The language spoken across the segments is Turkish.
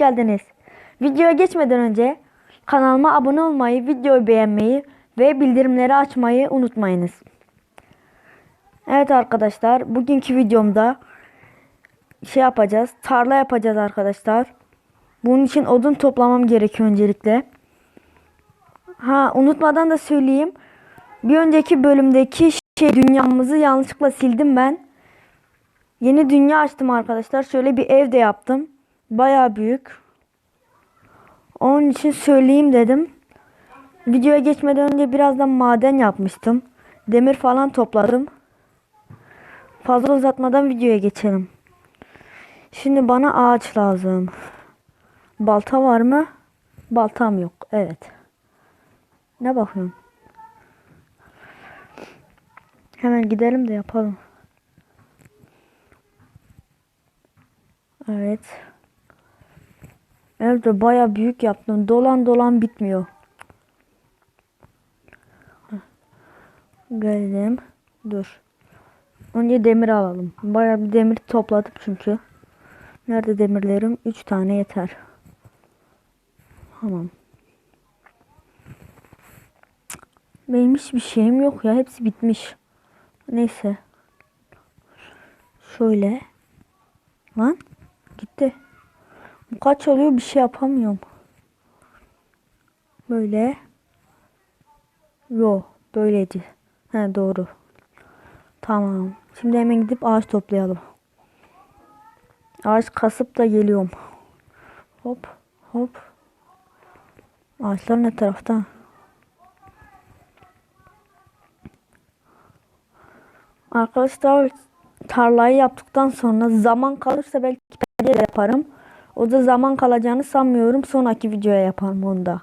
geldiniz. Videoya geçmeden önce kanalıma abone olmayı, videoyu beğenmeyi ve bildirimleri açmayı unutmayınız. Evet arkadaşlar, bugünkü videomda şey yapacağız. Tarla yapacağız arkadaşlar. Bunun için odun toplamam gerekiyor öncelikle. Ha unutmadan da söyleyeyim. Bir önceki bölümdeki şey dünyamızı yanlışlıkla sildim ben. Yeni dünya açtım arkadaşlar. Şöyle bir ev de yaptım. Baya büyük. Onun için söyleyeyim dedim. Videoya geçmeden önce birazdan maden yapmıştım. Demir falan topladım. Fazla uzatmadan videoya geçelim. Şimdi bana ağaç lazım. Balta var mı? Baltam yok. Evet. Ne bakıyorsun? Hemen gidelim de yapalım. Evet. Evde baya büyük yaptım. Dolan dolan bitmiyor. Geldim. Dur. Önce demir alalım. Baya bir demir topladık çünkü. Nerede demirlerim? 3 tane yeter. Tamam. Benim hiçbir şeyim yok ya. Hepsi bitmiş. Neyse. Şöyle. Lan. Kaç oluyor bir şey yapamıyorum. Böyle. Yo. Böyleydi. He doğru. Tamam. Şimdi hemen gidip ağaç toplayalım. Ağaç kasıp da geliyorum. Hop. Hop. Ağaçlar ne tarafta? Arkadaşlar tarlayı yaptıktan sonra zaman kalırsa belki de yaparım. O da zaman kalacağını sanmıyorum. Sonraki videoya yaparım onu da.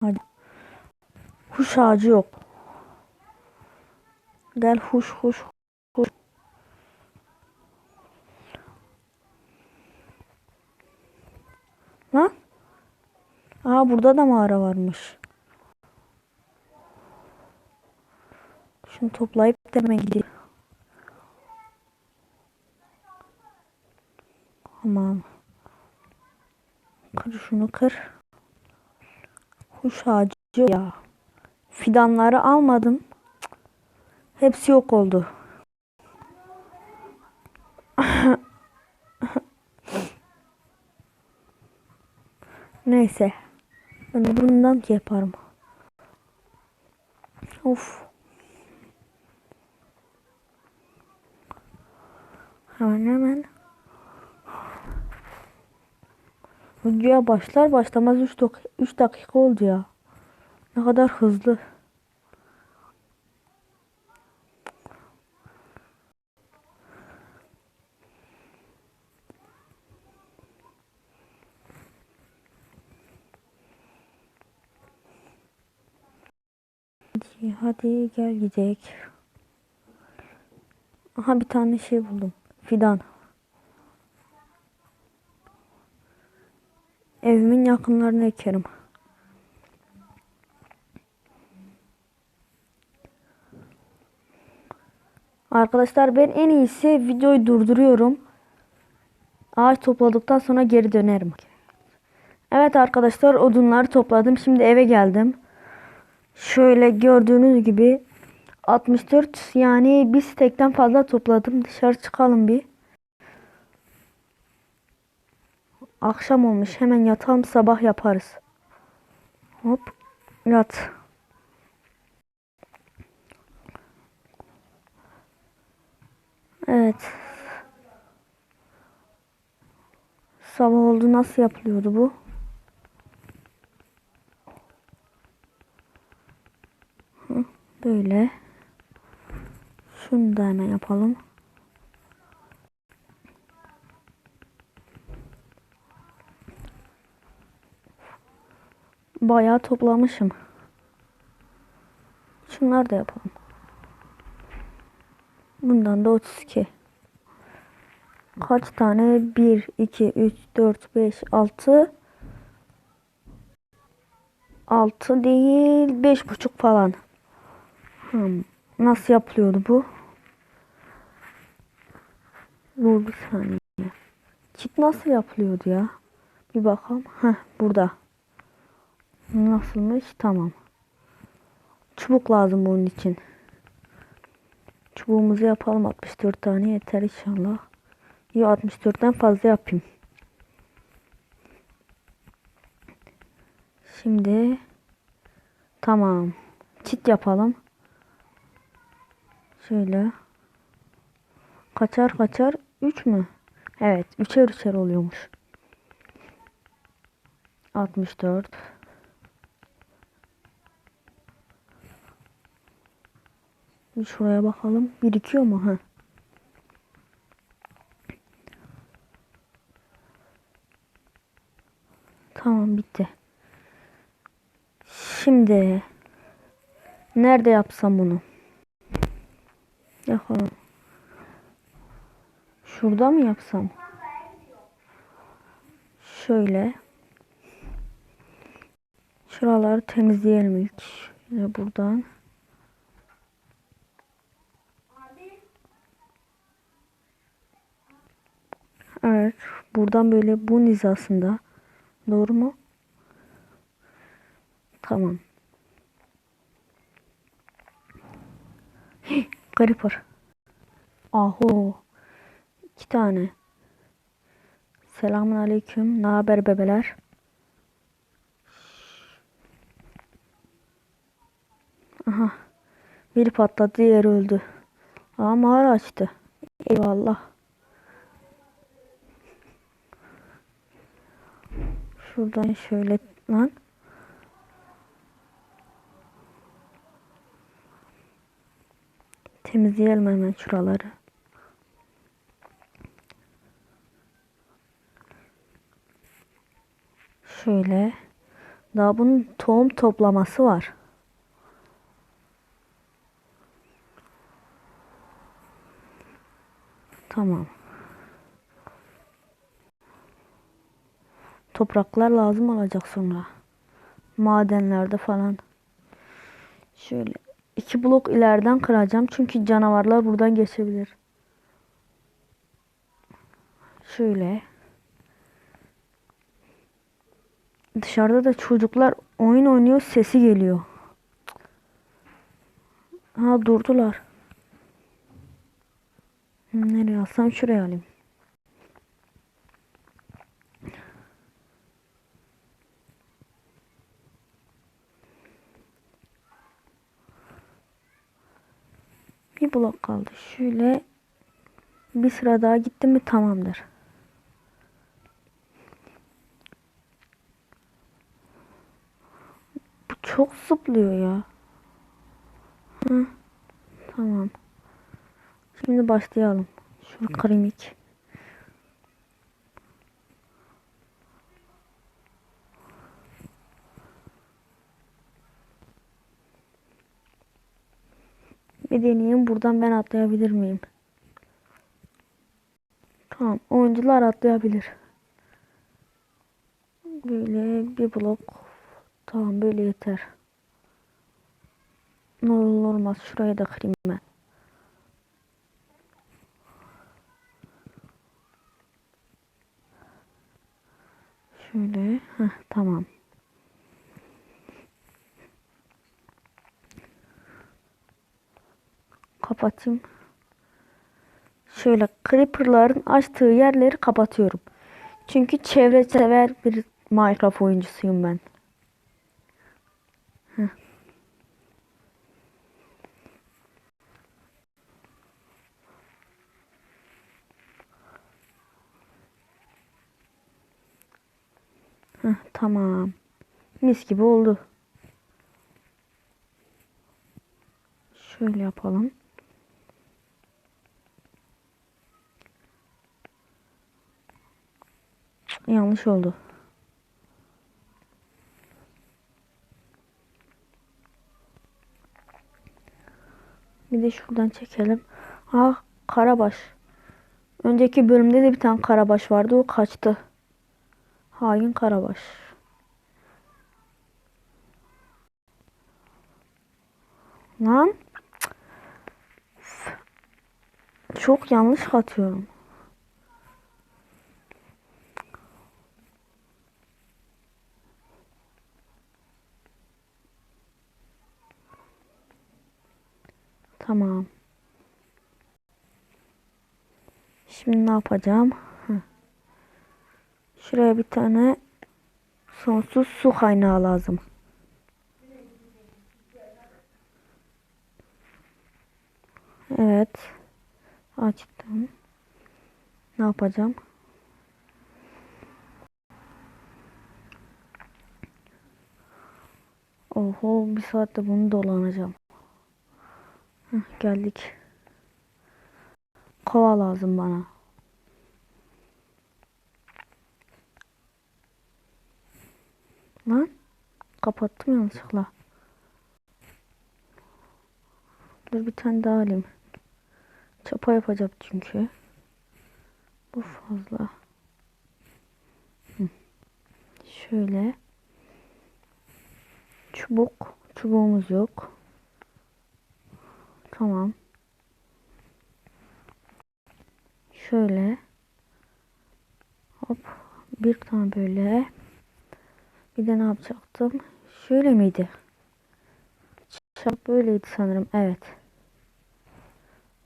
Hadi. Huş ağacı yok. Gel huş huş huş. Lan? Aa burada da mağara varmış. Şunu toplayıp da hemen gideyim. Tamam. Kır şunu kır. Kuş ağacı ya. Fidanları almadım. Hepsi yok oldu. Neyse. Ben bundan şey yaparım. Of. Hemen hemen. Videoya başlar başlamaz 3 dak 3 dakika oldu ya. Ne kadar hızlı. Hadi, hadi gel gidelim. Aha bir tane şey buldum. Fidan. Evimin yakınlarına ekerim. Arkadaşlar ben en iyisi videoyu durduruyorum. Ağaç topladıktan sonra geri dönerim. Evet arkadaşlar odunları topladım. Şimdi eve geldim. Şöyle gördüğünüz gibi 64 yani bir stekten fazla topladım. Dışarı çıkalım bir. Akşam olmuş. Hemen yatalım sabah yaparız. Hop. Yat. Evet. Sabah oldu. Nasıl yapılıyordu bu? Böyle. Şunu da hemen yapalım. Bayağı toplamışım. Şunlar da yapalım. Bundan da 32. Kaç tane? 1, 2, 3, 4, 5, 6. 6 değil. 5,5 falan. Hmm. Nasıl yapılıyordu bu? Dur bir saniye. Çit nasıl yapılıyordu ya? Bir bakalım. Heh burada. Nasılmış? Tamam. Çubuk lazım bunun için. Çubuğumuzu yapalım. 64 tane yeter inşallah. İyi 64'ten fazla yapayım. Şimdi tamam. Çit yapalım. Şöyle. Kaçar kaçar? 3 mü? Evet. Üçer üçer oluyormuş. 64 Şuraya bakalım. Birikiyor mu? Ha. Tamam bitti. Şimdi nerede yapsam bunu? Yapalım. Şurada mı yapsam? Şöyle. Şuraları temizleyelim ilk. Şöyle buradan. Evet. Buradan böyle bu hizasında. Doğru mu? Tamam. Creeper. Aho. İki tane. Selamun aleyküm. Ne haber bebeler? Aha. Biri patladı, diğeri öldü. Aa mağara açtı. Eyvallah. Şuradan şöyle lan. Temizleyelim hemen şuraları. Şöyle. Daha bunun tohum toplaması var. Tamam. Topraklar lazım olacak sonra. Madenlerde falan. Şöyle iki blok ileriden kıracağım çünkü canavarlar buradan geçebilir. Şöyle. Dışarıda da çocuklar oyun oynuyor sesi geliyor. Ha durdular. Nereye alsam şuraya alayım. Blok kaldı. Şöyle bir sıra daha gitti mi tamamdır. Bu çok zıplıyor ya. Hı. Tamam. Şimdi başlayalım. Şunu kırayım ilk. Bir deneyeyim. Buradan ben atlayabilir miyim? Tamam. Oyuncular atlayabilir. Böyle bir blok. Tamam böyle yeter. Ne olur olmaz. Şuraya da kırayım ben. Şöyle. Heh, tamam. Kapatayım. Şöyle creeper'ların açtığı yerleri kapatıyorum. Çünkü çevre sever bir Minecraft oyuncusuyum ben. Heh. Heh, tamam. Mis gibi oldu. Şöyle yapalım. Yanlış oldu. Bir de şuradan çekelim. Ah karabaş. Önceki bölümde de bir tane karabaş vardı. O kaçtı. Hain karabaş. Lan. Çok yanlış atıyorum. Tamam. Şimdi ne yapacağım? Şuraya bir tane sonsuz su kaynağı lazım. Evet. Açtım. Ne yapacağım? Oho bir saatte bunu dolanacağım. Geldik. Kova lazım bana. Lan kapattım yanlışlıkla. Dur bir tane daha alayım. Çapa yapacak çünkü. Bu fazla. Şöyle. Çubuk. Çubuğumuz yok. Tamam. Şöyle. Hop. Bir tane böyle. Bir de ne yapacaktım? Şöyle miydi? Çap böyleydi sanırım. Evet.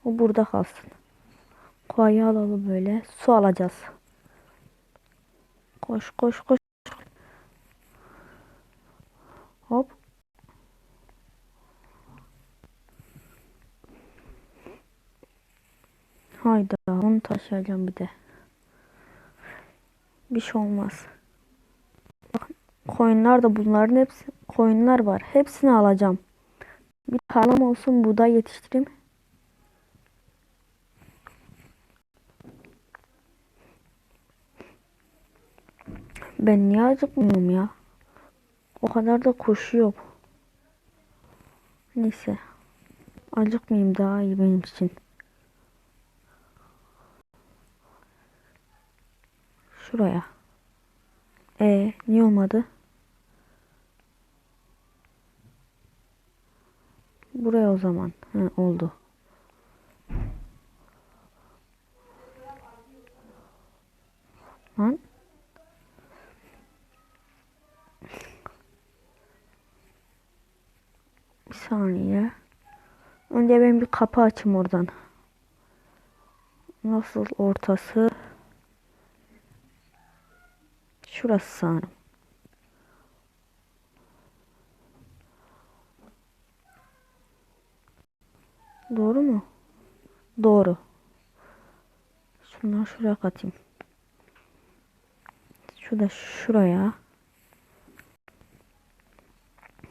O burada kalsın. Kovayı alalım böyle. Su alacağız. Koş koş koş. Hop. Hayda onu taşıyacağım bir de. Bir şey olmaz. Bakın koyunlar da bunların hepsi koyunlar var. Hepsini alacağım. Bir tarlam olsun buğday yetiştireyim. Ben niye acıkmıyorum ya? O kadar da koşuyor. Neyse. Acıkmayayım daha iyi benim için. Şuraya. E niye olmadı? Buraya o zaman. Hı, oldu. Lan. Bir saniye. Önce ben bir kapı açayım oradan. Nasıl ortası? Şurası sanırım. Doğru mu? Doğru. Şunları şuraya katayım. Şu da şuraya.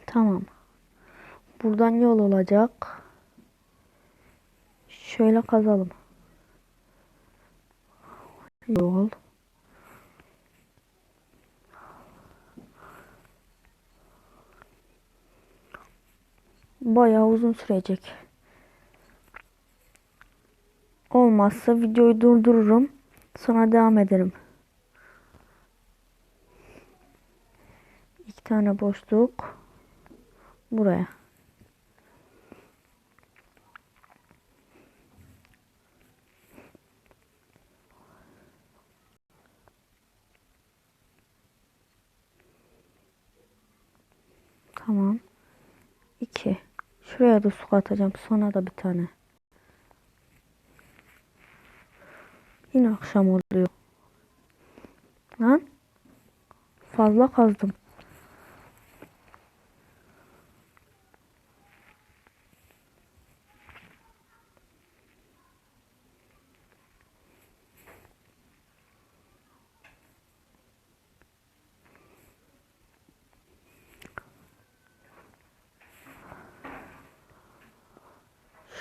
Tamam. Buradan yol olacak. Şöyle kazalım. Yol. Bayağı uzun sürecek. Olmazsa videoyu durdururum. Sonra devam ederim. İki tane boşluk. Buraya. Tamam. İki. Şuraya da su katacağım. Sonra da bir tane. Yine akşam oluyor. Lan. Fazla kazdım.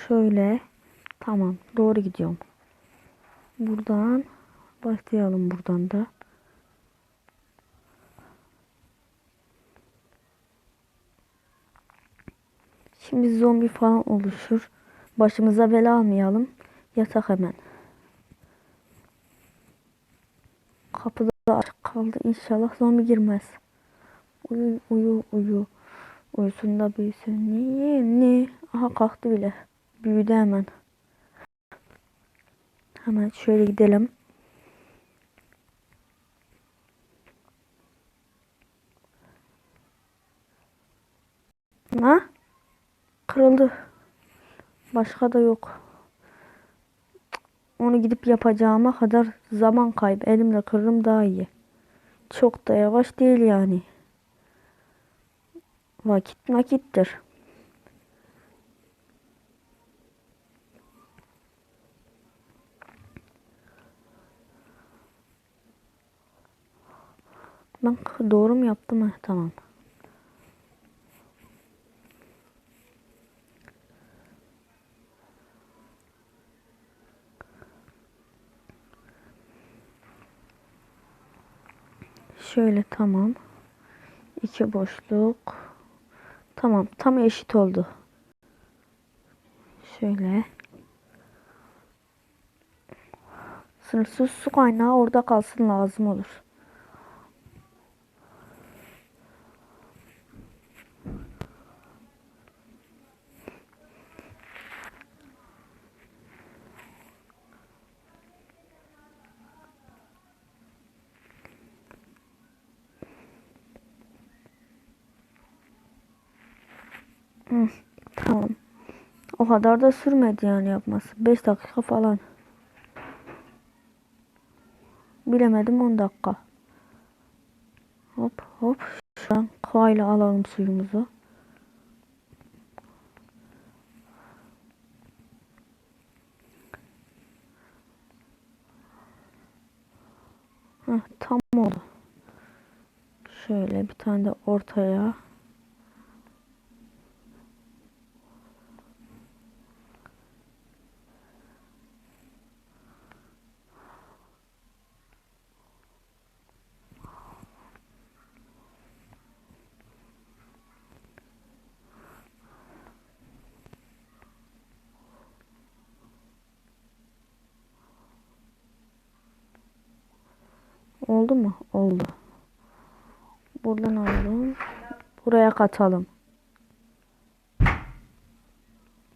Şöyle. Tamam. Doğru gidiyorum. Buradan başlayalım buradan da. Şimdi zombi falan oluşur. Başımıza bela almayalım. Yatak hemen. Kapıda açık kaldı. İnşallah zombi girmez. Uyu uyu uyu. Uyusunda büyüsün. Ne ne? Aha kalktı bile. Büyüdü hemen. Hemen şöyle gidelim. Ha? Kırıldı. Başka da yok. Onu gidip yapacağıma kadar zaman kaybı. Elimle kırırım daha iyi. Çok da yavaş değil yani. Vakit nakittir. Ben doğru mu yaptım? ha? Tamam. Şöyle tamam. İki boşluk. Tamam. Tam eşit oldu. Şöyle. Sınırsız su kaynağı orada kalsın lazım olur. Hı, tamam. O kadar da sürmedi yani yapması. 5 dakika falan. Bilemedim 10 dakika. Hop hop. Şu an kovayla alalım suyumuzu. Heh, tam oldu. Şöyle bir tane de ortaya. Oldu mu? Oldu. Buradan alalım. Buraya katalım.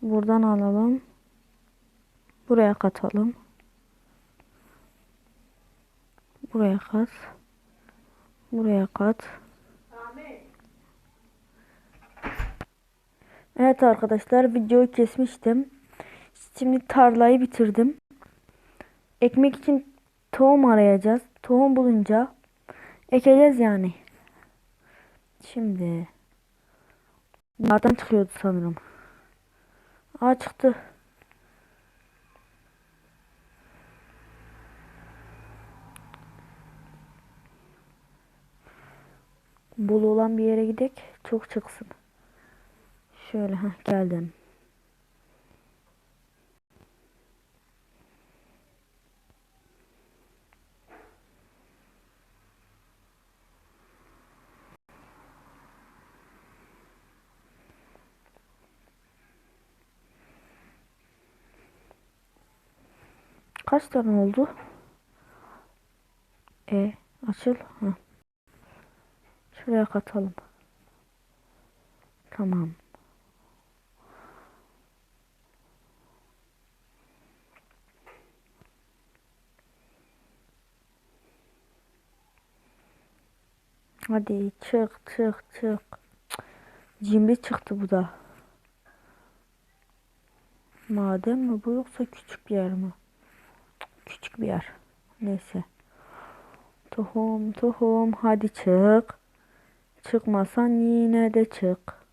Buradan alalım. Buraya katalım. Buraya kat. Buraya kat. Evet arkadaşlar videoyu kesmiştim. Şimdi tarlayı bitirdim. Ekmek için tohum arayacağız. Tohum bulunca ekeceğiz yani. Şimdi bunlardan çıkıyordu sanırım. Aa çıktı. Bol olan bir yere gidek. Çok çıksın. Şöyle ha geldim. Kaç tane oldu? E açıl. Heh. Şuraya katalım. Tamam. Hadi çık çık çık. Cimri çıktı bu da. Madem mi bu yoksa küçük yer mi? Küçük bir yer. Neyse. Tohum tohum hadi çık. Çıkmasan yine de çık.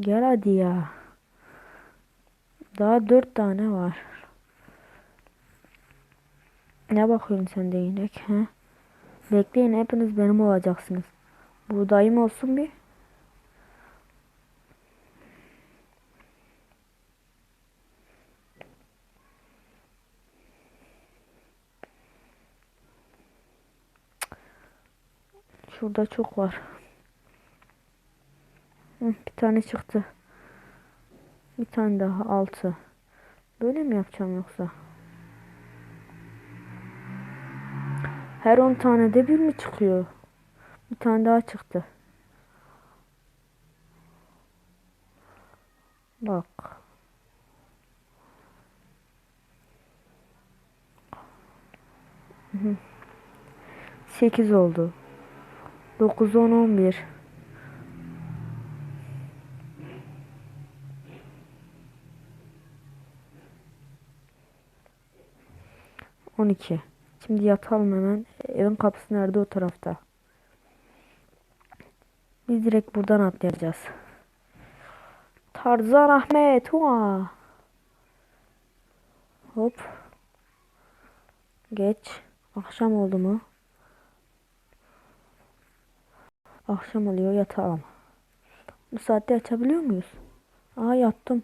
Gel hadi ya. Daha dört tane var. Ne bakıyorsun sen de inek he? Bekleyin hepiniz benim olacaksınız. Buğdayım olsun bir. Şurada çok var. Bir tane çıktı. Bir tane daha altı. Böyle mi yapacağım yoksa? Her 10 tane de bir mi çıkıyor? Bir tane daha çıktı. Bak. 8 oldu. 9, 10, 11. On iki. Şimdi yatalım hemen. Evin kapısı nerede? O tarafta. Biz direkt buradan atlayacağız. Tarzan Ahmet. Hua. Hop. Geç. Akşam oldu mu? Akşam oluyor yatalım. Bu saatte yatabiliyor muyuz? Aa yattım.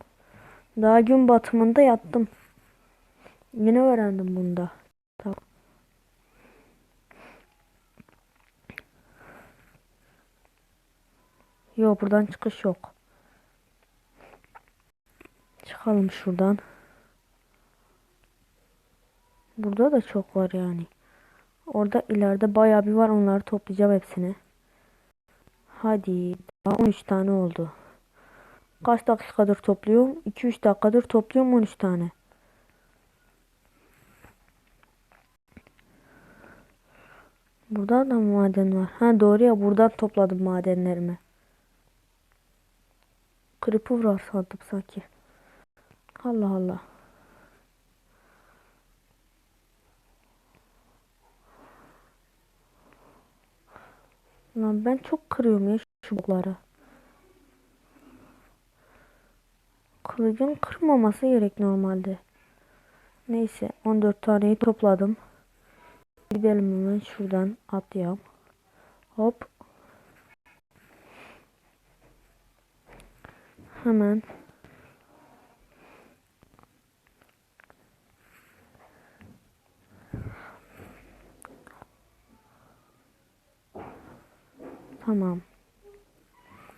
Daha gün batımında yattım. Yeni öğrendim bunda. Tamam. Yok buradan çıkış yok. Çıkalım şuradan. Burada da çok var yani. Orada ileride bayağı bir var. Onları toplayacağım hepsini. Hadi. Daha 13 tane oldu. Kaç dakikadır topluyorum? 2-3 dakikadır topluyorum 13 tane. Burada da maden var? Ha doğru ya buradan topladım madenlerimi. Creeper var sandım sanki. Allah Allah. Lan ben çok kırıyorum ya şu çubukları. Kılıcın kırmaması gerek normalde. Neyse 14 taneyi topladım. Gidelim hemen şuradan atlayalım. Hop. Hemen. Tamam.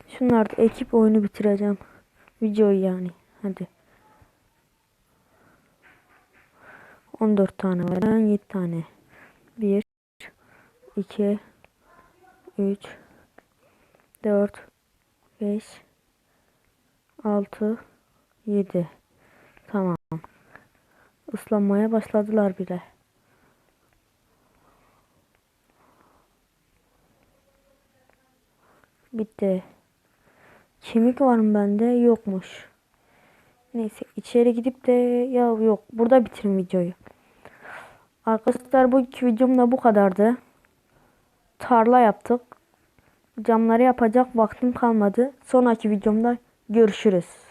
Şunları da ekip oyunu bitireceğim. Videoyu yani. Hadi. 14 tane var. Ben 7 tane. 1 2 3 4 5 6 7 Tamam. Islanmaya başladılar bile. Bitti. Kemik var mı bende? Yokmuş. Neyse içeri gidip de ya yok burada bitirin videoyu. Arkadaşlar bu iki videom da bu kadardı. Tarla yaptık. Camları yapacak vaktim kalmadı. Sonraki videomda görüşürüz.